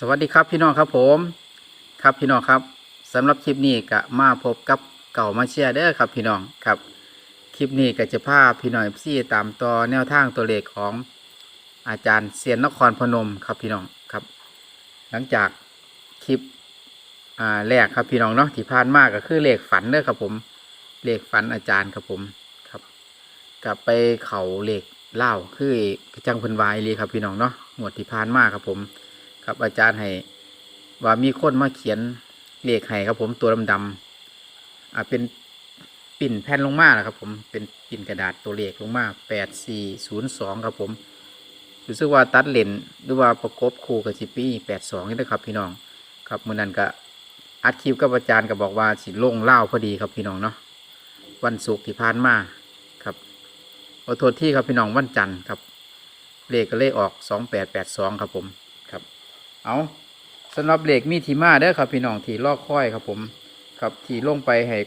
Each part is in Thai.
สวัสดีครับพี่น้องครับผมครับพี่น้องครับสำหรับคลิปนี้ก็มาพบกับเก่ามาเชียร์เด้อครับพี่น้องครับคลิปนี้ก็จะพาพี่น้องซี่ตามต่อแนวทางตัวเลขของอาจารย์เซียนนครพนมครับพี่น้องครับ หลังจากคลิปแรกครับพี่น้องเนาะที่ผ่านมาก็คือเลขฝันเด้อครับผมเลขฝันอาจารย์ครับผมครับกลับไปเขาเลขเล่าคือกระจังพันวายเลยครับพี่น้องเนาะหมวดที่ผ่านมาครับผม ครับ อาจารย์ให้ว่ามีคนมาเขียนเลขให้ครับ ผมตัวดำๆอ่าเป็นปิ่นแผ่นลงมานะครับ ผมเป็นปิ่นกระดาษตัวเลขลงมาแปดสี่ศูนย์สองครับผมรู้สึกว่าตัดเลนหรือว่าประกบคู่กับสิปีแปดสองนี่นะครับ พี่น้องครับมื่อนั้นก็อัดคลิปกับอาจารย์ก็บอกว่าสิลงเล่าพอดีครับพี่น้องเนาะวันศุกร์ที่ผ่านมาครับขอโทษที่ครับพี่น้องวันจันทร์ครับเลขก็เลขออกสองแปดแปดสองครับผม เอาสำหรับเหล็กมีทีมาเด้อครับพี่น้องที่ลอกค่อยครับผมครับที่ลงไปให้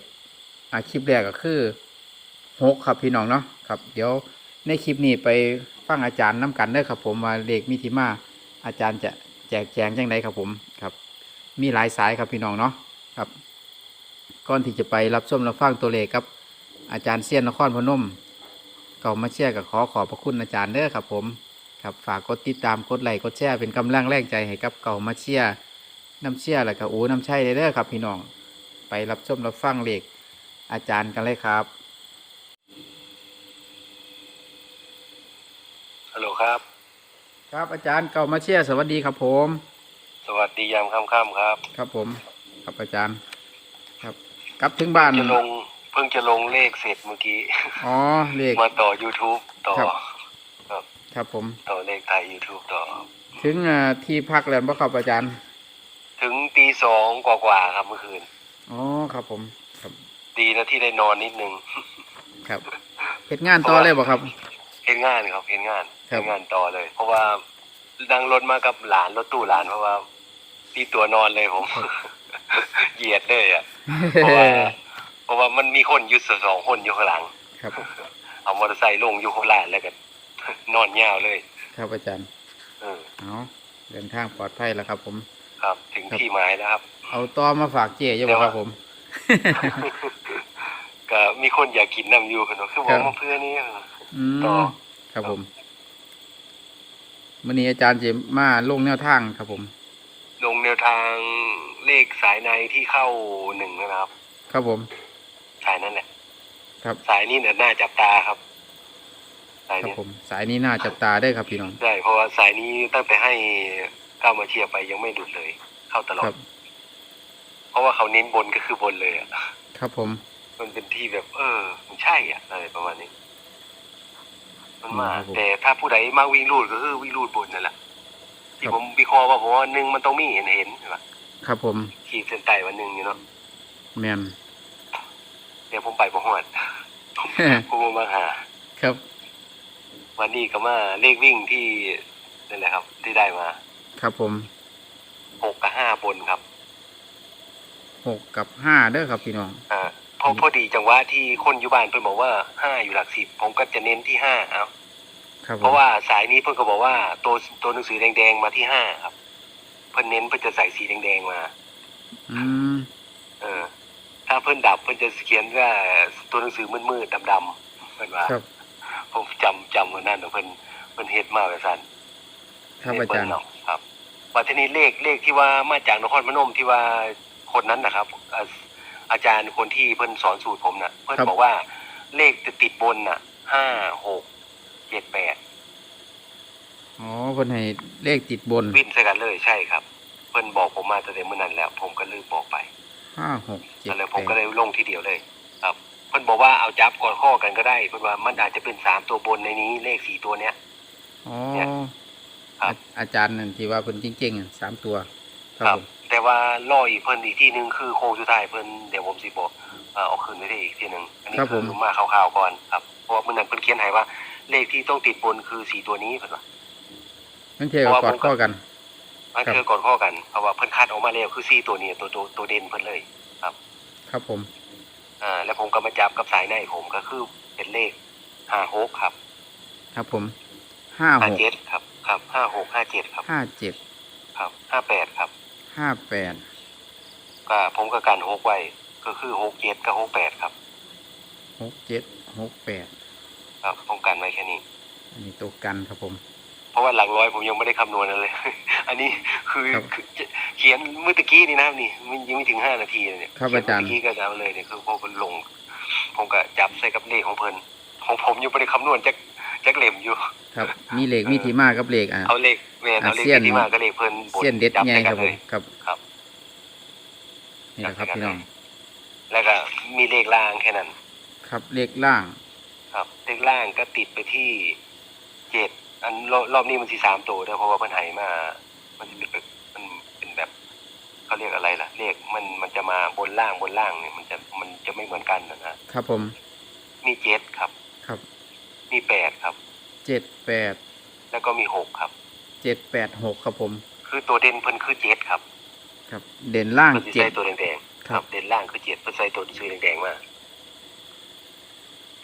อาคลิปแรกก็คือหกครับพี่น้องเนาะครับ เดี๋ยวในคลิปนี้ไปฟังอาจารย์น้กันเด้อครับ ผมว่าเหล็กมีทีมาอาจารย์จะแจกแจงจังไดครับผมครับ มีหลายสายครับพี่น้องเนาะครับก่อนที่จะไปรับชมรับฟังตัวเลขครับ อาจารย์เซียนนครพนมเก่ามาเชียร์กับขอขอบพระคุณอาจารย์เด้อครับผม ครับฝากกดติดตามกดไลค์กดแชร์เป็นกำลังแรงใจให้กับเก่ามาเชียร์น้ำเชียร์แล้วก็โอ้น้ำใช่เด้อครับ พี่น้องไปรับชมรับฟังเลขอาจารย์กันเลยครับฮัลโหลครับ ครับอาจารย์เก่ามาเชียร์สวัสดีครับผม สวัสดียามค่ำๆครับ ครับผมครับอาจารย์ ครับกลับถึงบ้านจะลงเพิ่งจะลงเลขเสร็จเมื่อกี้ อ๋อ เลข มาต่อ YouTube ต่อ ครับครับผมต่อเลขไทย YouTube ต่อถึงอ่าที่พักแล้วบ่ครับอาจารย์ ถึงตีสองกว่าๆครับเมื่อคืน อ๋อครับผมครับดีนะที่ได้นอนนิดนึง ครับเหตุงานต่อเลยบ่ครับ เห็นงานครับเห็นงานครับ เห็นงานต่อเลย เพราะว่านั่งรถมากับหลานรถตู้หลานเพราะว่าตีตัวนอนเลยผม เหยียดเลยอะ เพราะว่า เพราะว่ามันมีคนอยู่สองคนอยู่ข้างหลัง ครับ เอามอเตอร์ไซค์ลงอยู่ข้างล่างแล้วกั นนอนยาวเลย ครับอาจารย์เออเอาเดินทางปลอดภัยแล้วครับ ผม ครับ ถึงครับ ที่หมายแล้วครับ เอาต่อมาฝากเจ๊อยังบ่ครับผม ก็มีคนอยากกินน้ำอยู่คนว่าคือบอกมาเพื่อนี่ อืมต่อครับผมวันนี้อาจารย์จะมาลงแนวทางครับผม ลงแนวทางเลขสายในที่เข้าหนึ่งนะครับ ครับผม สายนั่นแหละ ครับ สายนี้เนี่ยน่าจับตาครับ สายครับเนี้ผมสายนี้น่าจับตาได้ครับพี่น้องใช่เพราะว่าสายนี้ตั้งแต่ให้ก้าวมาเชียร์ไปยังไม่หลุดเลย เข้าตลอครัดบ เพราะว่าเขาเน้นบนก็คือบนเลยอะครับผม มันเป็นที่แบบ เออ มันใช่อะอะไรประมาณนี้ มันมาครับผม แต่ถ้าผู้ใดมาวิ่งรูดก็คือวิ่งรูดบนนั่นแหละที่ครับผมวิเคราะห์ว่าผมว่าหนึ่งมันต้องมีเห็นเห็นใช่ปะครับผมขีดเส้นใต้วันหนึ่งอยู่เนาะแมน เดี๋ยวผมไปประหวดผมมาหา ครับ วันนี้ก็มาเลขวิ่งที่นั่นแหละครับ ที่ได้มาครับผมหกกับห้าบนครับ หกกับห้าเด้อครับพี่น้อง อ่าพอพอดีจังหวะที่คนอยู่บ้านเพิ่นบอกว่าห้าอยู่หลักสิบผมก็จะเน้นที่ห้าเอาครับผมเพราะว่าสายนี้เพิ่นก็บอกว่าตัวตัวหนังสือแดงๆมาที่ห้าครับ เพิ่นเน้นเพิ่นจะใส่สีแดงๆมา อืมเออ ถ้าเพิ่นดับเพิ่นจะเขียนว่าตัวหนังสือมืดๆดำๆเพิ่นว่า ครับ ผมจำจำวันนั้นน่ะเพิ่นเพิ่นเฮ็ดมาแบบนั้นครับอาจารย์เนาะครับว่าทีนี้เลขเลขที่ว่ามาจากนครพนมที่ว่าคนนั้นนะครับ อาอาจารย์คนที่เพิ่นสอนสูตรผมน่ะ เพิ่นครับบอกว่าเลขจะติดบนน่ะห้าหกเจ็ดแปดอ๋อคนให้เลขติดบนวิ่นใส่กันเลยใช่ครับ เพิ่นบอกผมมาตั้งแต่เมื่อนั้นแล้ว ผมก็ลืมบอกไปห้าหกเจ็ดก็เลยแปผมก็ดเลยลงทีเดียวเลย ครับ อนข้อกันก็ได้เพิ่นว่ามันอาจจะเป็นสามตัวบนในนี้เลขสี่ตัวเนี้ยอ๋อเนี่ยครับอาอาจารย์นั่นที่ว่าเป็นจริงๆอะสามตัว ครับผมแต่ว่ารออีกเพิ่นอีกที่หนึ่งคือโค้งสุดท้ายเพิ่นเดี๋ยวผมสิบอกเอ่อเอาคืนไว้ได้อีกทีหนึ่งอันนี้ครับผคืมอมาคร่าวๆก่อนครับเพราะว่าเมื่อนั้นเพิ่นเขียนให้ว่า เลขที่ต้องติดบนคือสี่ตัวนี้เพิ่นว่านั่นเทียกับกอดข้อกันมันครับคือก่อนข้อกันเพราะว่าเพิ่นคัดออกมาแล้วคือสี่ตัวนี้ตัวตัวตัวเด่นเพิ่นเลย ครับผม อ่าแล้วผมก็มาจับกับสายในผมก็คือเป็นเลขห้าหกครับครับผมห้าหห้ากเจ็ดครับครับห้าหกห้าเจ็ดครับห้าเจ็ดครับห้าแปดครับห้าแปดก็ผมก็การหกไว้ก็คือหกเจ็ดกับหกแปดครับหกเจ็ดหกแปดครับผมกันไว้แค่นี้ อันนี้ตัวกันครับผม เพราะว่าหลักร้อยผมยังไม่ได้คำนวณอะไรเลย อันนี้คือครับ คือ เขียนเมื่อตะกี้นี่นะครับนี่มันยังไม่ถึงห้านาทีเลยเนี่ยครับเขีนอาจารย์ เมื่อตะกี้ก็จะเอาเลยเนี่ยคือพอมันลง ผมก็จับใส่กับเลขของเพิ่นของผมยังไม่ได้คำนวณจักจักเหล่มอยู่ ครับ มีเหล็กมีที่มากับเหล็กอะ เอาเลขแม่นเอาเลขอะเสี้ยน ที่มาก็เลขเพิ่นบนเส้นเด็ดจับไงใส่คกัรับนผเลมย ครับครับ นี่แหละครับพี่น้องแล้วก็มีเลขล่างแค่นั้น ครับเหล็กล่าง ครับเลขล่างก็ติดไปที่เจ็ดอันรอบรอบนี้มันสี่สามตัวด้วยเพราะว่าเพิ่นให้มา มันเป็นแบบมันเป็นแบบ เขาเรียกอะไรล่ะเลขมันมันจะมาบนล่างบนล่างเนี่ยมันจะมันจะไม่เหมือนกันนะนะครับผม มีเจ็ดครับ ครับ มีแปดครับ เจ็ดแปดแล้วก็มีหกครับ เจ็ดแปดหกครับผม คือตัวเด่นเพิ่นคือเจ็ดครับ ครับ เด่นล่างเพิ่นสิเจ็ใส่ด ตัวแดงๆคครัรับบเด่นล่างคือเจ็ดเพิ่นใส่ตัวซื้อแดงๆมา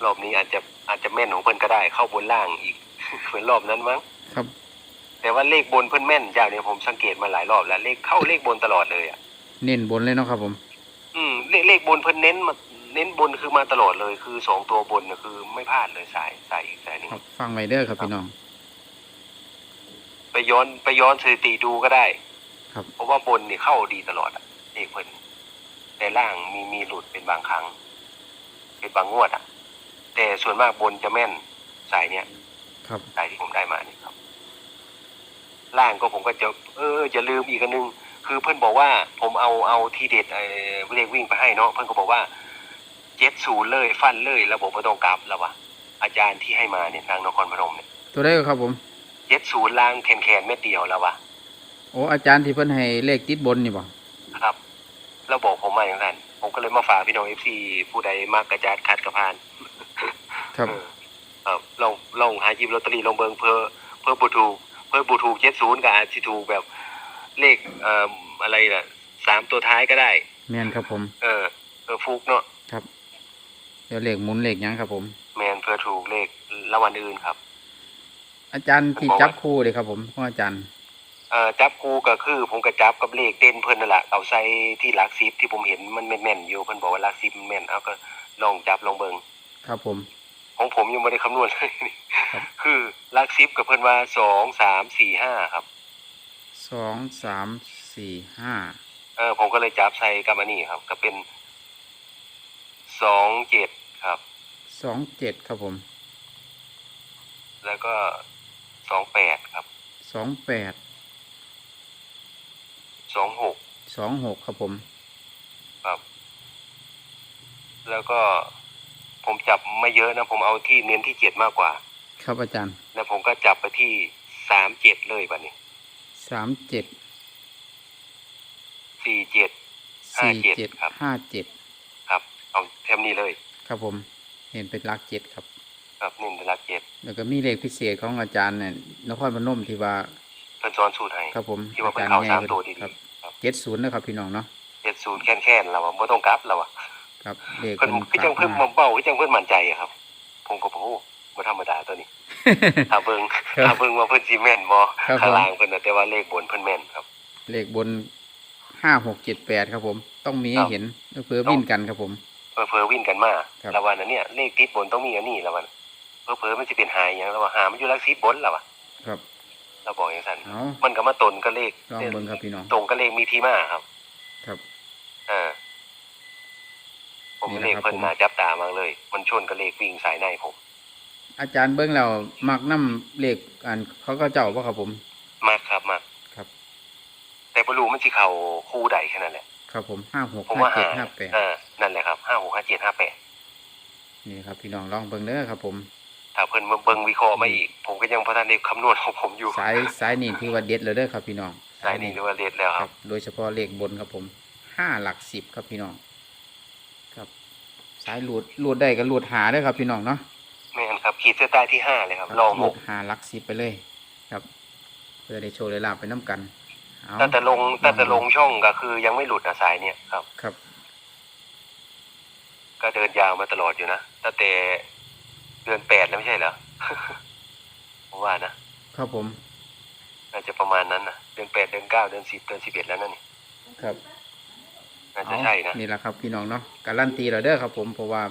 รอบนี้อาจจะอาจจะแม่นของเพิ่นก็ได้เข้าบนล่างอีก เหมือนรอบนั้นมั้ง ครับ แต่ว่าเลขบนเพิ่นแม่นเจ้าเนี่ยผมสังเกตมาหลายรอบแล้วเลขเข้าเลขบนตลอดเลยอะเน้นบนเลยเนาะครับผม อืมเลขเลขบนเพิ่นเน้นมาเน้นบนคือมาตลอดเลย คือสองตัวบนน่ะคือไม่พลาดเลยสายสายอีกสายหนึงครับ ฟังไวเดอร์ครับพี่น้อง ไปย้อนไปย้อนสถิติดูก็ได้ครับ เพราะว่าบนนี่เข้าดีตลอดอะเลขเพิ่นแต่ล่างมีมีหลุดเป็นบางครั้ง เป็นบางงวดอะแต่ส่วนมากบนจะแม่นสายเนี้ยครับ สายที่ผมได้มานี่ครับ ล่างก็ผมก็จะเออจะลืมอีกอันนึง คือเพื่อนบอกว่าผมเอาเอาทีเด็ดเออเลขวิ่งไปให้เนาะเพื่อนก็บอกว่าเจ็ดศูนย์เลยฟันเลยระบบไม่ต้องกลับแล้ววะอาจารย์ที่ให้มาเนี่ยทางนครพนมเนี่ยตัวได้ครับผมเจ็ดศูนย์ล่างแคนแคนๆเม็ดเดียวแล้ววะโอ้อาจารย์ที่เพิ่นให้เลขติดบนนี่บ่ครับแล้วบอกผมมาอย่างนั้นผมก็เลยมาฝากพี่น้องเอฟซีผู้ใดมากกระจาดคัดกระพานครับเออครับลองลองหาหยิบลอตเตอรี่ลองเบิงเพื่อเพื่อบูทูก เพื่อบูทูกเจ็ดศูนย์กับอาจสิถูกแบบเลขเอ่ออะไรน่ะสามตัวท้ายก็ได้ แม่นครับผม เออเออฟุกเนาะครับเดี๋ยวเลขหมุนเลขหยังครับผม แมนเพื่อถูกเลขรางวัลอื่นครับ อาจารย์ที่จับคู่เลยครับผมของอาจารย์ เอ่อจับกูก็คือผมก็จับกับเลขเด่นเพิ่นนั่นแหละเอาใส่ที่หลักสิบที่ผมเห็นมันแม่นๆอยู่เพิ่นบอกว่าหลักสิบมันแม่นเอาก็ลองจับลองเบิงครับผม ของผมยังไม่ได้คำนวณเลยครับคือหลักสิบกับเพิ่นว่าสองสามสี่ห้าครับสองสามสี่ห้าเออผมก็เลยจับใส่กับอันนี้ครับ ก็เป็นสองเจ็ดครับสองเจ็ดครับผม แล้วก็สองแปดครับสองแปดสองหกสองหกครับผม ครับ แล้วก็ ผมจับไม่เยอะนะ ผมเอาที่เน้นที่เจ็ดมากกว่า ครับอาจารย์ แล้วผมก็จับไปที่สามเจ็ดเลยบัดนี้สามเจ็ดสี่เจ็ดห้าสี่เจ็ดเจ็ดครับ ห้าเจ็ดครับ เอาแทมนี้เลยครับผมเห็นเป็นหลักเจ็ดครับ ครับหนึ่งเป็นหลักเจ็ดแล้วก็มีเลขพิเศษของอาจารย์เนี่ยนครพนมที่ว่าเพิ่นซ้อนสูตรให้ ครับผมที่ว่าเป็นย์เข้าใหญ่สามตัวดีๆครับครับ เจ็ดศูนย์นะครับพี่น้องเนาะเจ็ดศูนย์แค่นแค่นเราอะไม่ต้องกลับเราอะ ครับเลขเพิ่นคือจังเพิ่นฝากมาเบ้าคือจังเพิ่นมั่นใจอะครับ ผมก็บอกโอ้บ่ธรรมดาตัวนี้ถ้าเบิ่งครับถ้าเบิ่งว่าเพิ่นสิแม่นบ่ครับผมข้างล่างเพิ่นน่ะแต่ว่าเลขบนเพิ่นแม่นครับ เลขบนห้าหกเจ็ดแปดครับผม ต้องมีให้ครับเห็นเพื่อวิ่นกันครับผมเผลอๆวิ่งกันมาครับแล้ววันนั้นเนี่ยเลขติดบนต้องมีอันนี้แล้ววันเผลอๆมันสิเป็นหายอย่างแล้วว่าหามันอยู่หลัก10บนแล้วว่ะครับเราบอกอย่างนั้นเอามันก็มาตนกับเลขลองเบิ่งครับพี่น้องตรงกับเลขมีที่มาครับ ครับอ่า ผมนี่เลแหละขครับเพิ่นผมน่าจับตามากเลย มันชนกับเลขวิ่งสายในผม อาจารย์เบิ้งแล้วมักน้ำเลขอันเขาก็เจ้าว่าครับผมมากครับมากครับ แต่บ่รู้มันสิเข้าคู่ใดแค่นั้นแหละครับผมห้าหกผมห้าว่าเจ็ดหาห้าแปดอ่านั่นแหละครับ5 6 5 7 5 8นี่ครับ พี่น้องลองเบิ้งเด้อครับผมถ้าเพิ่นมาเบิ่งวิเคราะห์มาอีก ผมก็ยังบ่ทันได้คำนวณของผมอยู่สายสายนี่ถือว่าเด็ดเลยเด้อครับ พี่น้องสายนี้เรียกว่าเด็ดแล้วคครัรับบโดยเฉพาะเลขบนครับผมห้าหลักสิบครับพี่น้องครับ สายหลุดหลุดได้ก็หลุดหาได้อครับพี่น้องเนาะแม่นครับขีดเส้นใต้ที่ห้าเลยครับลองหหลุกดหาหลักสิบไปเลย ครับเพื่อได้โชว์ได้ลาบไปน้ำกันเอาตั้งแต่ลงตั้งแต่ลงช่องก็คือยังไม่หลุดนะสายเนี่ยครับ ครับ ก็เดินยาวมาตลอดอยู่นะตั้งแต่เดือนแปดแล้วไม่ใช่เหรอผมว่านะครับผมเอน่าจะประมาณนั้นนะเดือนแปดเดือนเก้าเดือนสิบเดือนสิบเอ็ดแล้วนั่นนี่ครับ น่าจะใช่นะเอานี่แหละครับพี่น้องเนาะการันตีเราเด้อครับ ผมเพราะว่า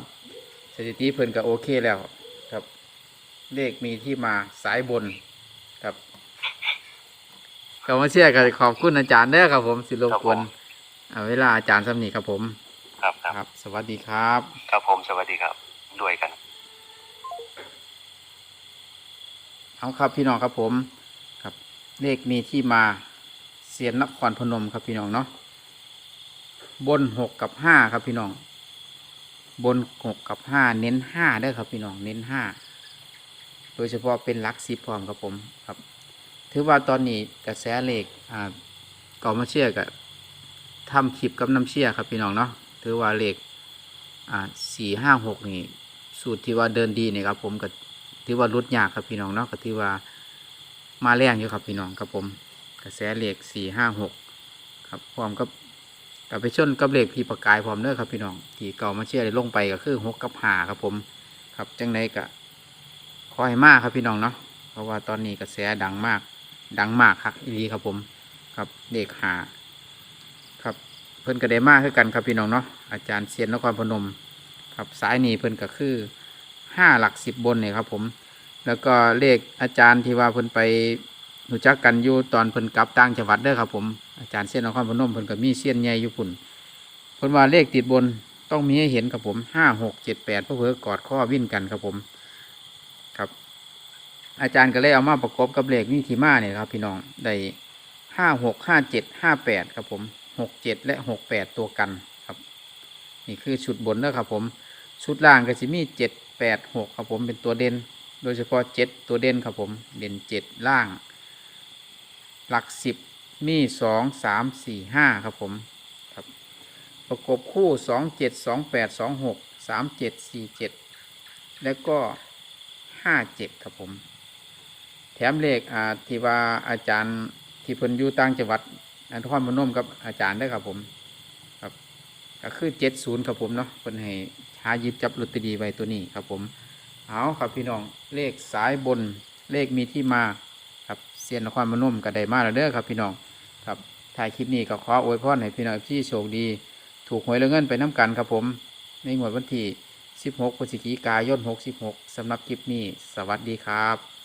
สถิติเพิ่นก็โอเคแล้วครับ เลขมีที่มาสายบนครับก็มาเชื่อกันขอบคุณอาจารย์เด้อครับ ผมสิรบกวนเอาเวลาอาจารย์สำนีครับผมครับครับครับ สวัสดีครับ ครับผมสวัสดีครับด้วยกันเอาครับพี่น้องครับผมครับ เลขมีที่มาเสียนนครพนมครับพี่น้องเนาะ บนหกกับห้าครับพี่น้อง บนหกกับห้าเน้นห้าเด้ครับพี่น้องเน้นห้าโดยเฉพาะเป็นลักสิบพร้อมครับผมครับ ถือว่าตอนนี้กระแสเหลขอ่าก่อมาเชื่อกับทำคลิปกับน้ำเชี่ยครับพี่น้องเนาะถือว่าเหลขอ่าสี่ห้าหกนี่สูตรที่ว่าเดินดีเนี่ยครับผมก็ถือว่าลดยากครับพี่น้องเนาะก็ถือว่ามาแรงอยู่ครับพี่น้องครับผม กระแสเหลขสี่ห้าหกครับพร้อมกับ กับไปชนกับเหลขพี่ประกายพร้อมเด้อครับพี่น้องที่เก่ามาเชื่อได้ลงไปก็คือหกกับหาครับผม ครับจังไดก็ขอให้มากครับพี่น้องเนาะเพราะว่าตอนนี้กระแสดังมาก ดังมากครับอีรีครับผม ครับเลขหาครับเพิ่นก็ได้มากคือกันครับพี่น้องเนาะอาจารย์เซียนนครพนม ครับสายนี้เพิ่นก็คือห้าหลักสิบบนเนี่ยครับผม แล้วก็เลขอาจารย์ที่ว่าเพิ่นไปรู้จักกันอยู่ตอนเพิ่นกลับต่างจังหวัดเด้อครับผม อาจารย์เซียนนครพนมเพิ่นก็มีเซียนใหญ่อยู่พุ่นเพิ่นว่าเลขติดบนต้องมีให้เห็นครับผมห้าหกเจ็ดแปดเพื่อเพื่อกอดข้อวิ่นกันครับผม ครับ อาจารย์ก็เลยเอามาประกอบกับเลขนี่ทีมาเนี่ยครับ พี่น้องได้ห้าหกห้าเจ็ดห้าแปดครับผมหกเจ็ดและหกแปดตัวกันครับ นี่คือชุดบนนะครับผมชุดล่างก็จะมีเจ็ดแปดหกครับผมเป็นตัวเด่น โดยเฉพาะเจ็ดตัวเด่นครับผม เด่นเจ็ดล่าง หลักสิบ มีสองสามสี่ห้าครับผมครับประกบคู่สองเจ็ดสองแปดสองหกสามเจ็ดสี่เจ็ดแล้วก็ห้าเจ็ดครับผม แถมเลขอ่าที่ว่าอาจารย์ที่เพิ่นอยู่ต่างจังหวัดนครพนมกับอาจารย์ได้ครับผมครับก็คือเจ็ดศูนย์ครับผมเนาะเพิ่นให้หายิบจับลอตเตอรี่ไว้ตัวนี้ครับผมเอาครับพี่น้องเลขสายบนเลขมีที่มาครับเซียนนครพนมก็ได้มาแล้วเด้อครับพี่น้อง ครับถ่ายคลิปนี้ก็ขออวยพรให้พี่น้องที่โชคดี ถูกหวยและเงินไปน้ำกันครับผม ในงวดวันที่ 16พฤศจิกายน 66สำหรับคลิปนี้ สวัสดีครับ